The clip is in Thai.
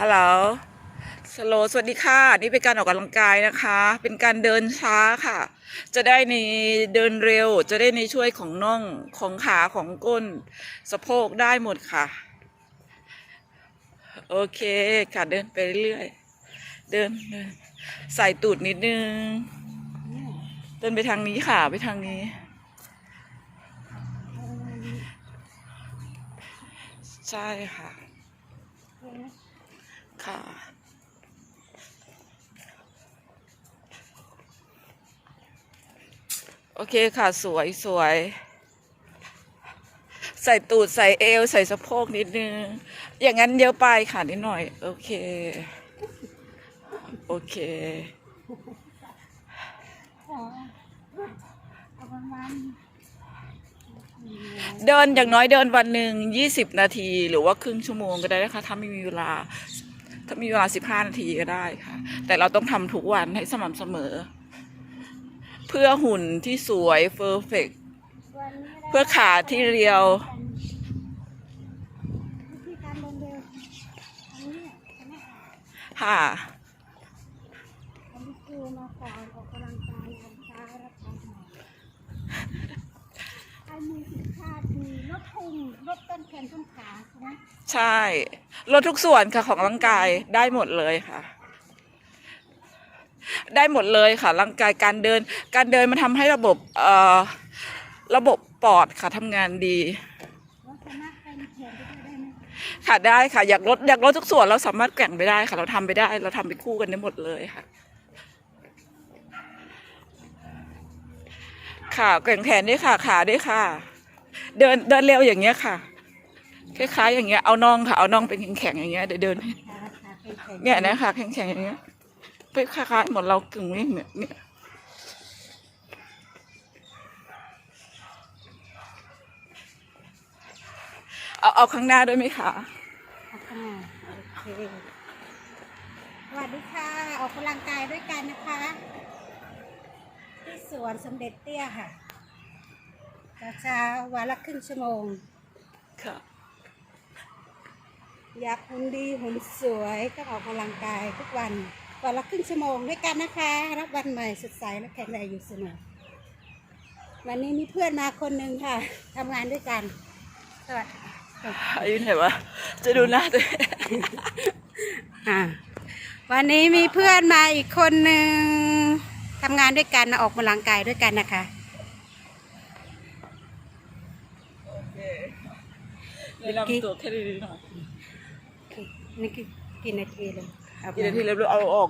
ฮัลโหลสโลสวัสดีค่ะ นี่เป็นการออกกำลังกายนะคะ เป็นการเดินช้าค่ะ จะได้ในเดินเร็ว จะได้ในช่วยของน่องของขาของก้น สะโพกได้หมดค่ะ โอเคค่ะเดินไปเรื่อยเดินเดินใส่ตูดนิดนึง เดินไปทางนี้ค่ะ ไปทางนี้ ใช่ค่ะ ค่ะ โอเคค่ะสวยสวย ใส่ตูดใส่เอว ใส่สะโพกนิดนึง อย่างนั้นเยอะไปค่ะนิดหน่อย โอเค โอเคเดินอย่างน้อยเดินวันหนึ่งยี่สิบนาที หรือว่าครึ่งชั่วโมงก็ได้นะคะ ถ้าไม่มีเวลา ถ้ามีเวลาสิบห้านาทีก็ได้ค่ะ แต่เราต้องทำทุกวันให้สม่ำเสมอ เพื่อหุ่นที่สวยเฟอร์เฟกเพื่อขาที่เรียววิธีการเดินเร็วอันนี้อันนี้ค่ะ อันนี้คือมาก่อนออกกำลังกายอันช้าและทางหน่อยไอ้มีสินค้า ดีลดพุงลดต้นแขนต้นขาใช่ไหมใช่ลดทุกส่วนค่ะของร่างกายได้หมดเลยค่ะ ได้หมดเลยค่ะร่างกายการเดิน การเดินมันทำให้ระบบเอ่อระบบปอดค่ะทำงานดีเราสามารถเป็นแขนไปด้วยได้ไหมค่ะได้ค่ะอยากลดอยากลดทุกส่วนเราสามารถแกว่งไปได้ค่ะ เราทำไปได้ เราทำไปคู่กันได้หมดเลยค่ะ ค่ะแกว่งแขนด้วยค่ะขาด้วยค่ะ เดินเดินเร็วอย่างเงี้ยค่ะ คล้ายๆ อย่างเงี้ยเอาน่องค่ะเอาน่องเป็นแข็งๆอย่างเงี้ยเดี๋ยวเดินเป็นแขนเนี่ยนะคะแข็งๆอย่างเงี้ยไปคล้ายๆเหมือนเรากึ่งวิ่งเนี่ยเนี่ยเอาเอาข้างหน้าด้วยไหมคะเอาข้างหน้าโอเคสวัสดีค่ะออกกำลังกายด้วยกันนะคะ ที่สวนสมเด็จเตี้ยค่ะ เช้าๆวันละครึ่งชั่วโมง ค่ะ อยากหุ่นดีหุ่นสวยก็ออกกำลังกายทุกวันวันละครึ่งชั่วโมงด้วยกันนะคะ รับวันใหม่สดใสและแข็งแรงอยู่เสมอวันนี้มีเพื่อนมาคนหนึ่งค่ะทำงานด้วยกัน สวัสดีอายุไหนวะจะดูหน้าตัวเองอ่าวันนี้มีเพื่อนมาอีกคนหนึ่งทำงานด้วยกันออกกำลังกายด้วยกันนะคะ แนะนำตัวแค่นี้หน่อยนี่คือกี่นาทีเลยเอากี่นาทีแล้วเอาออก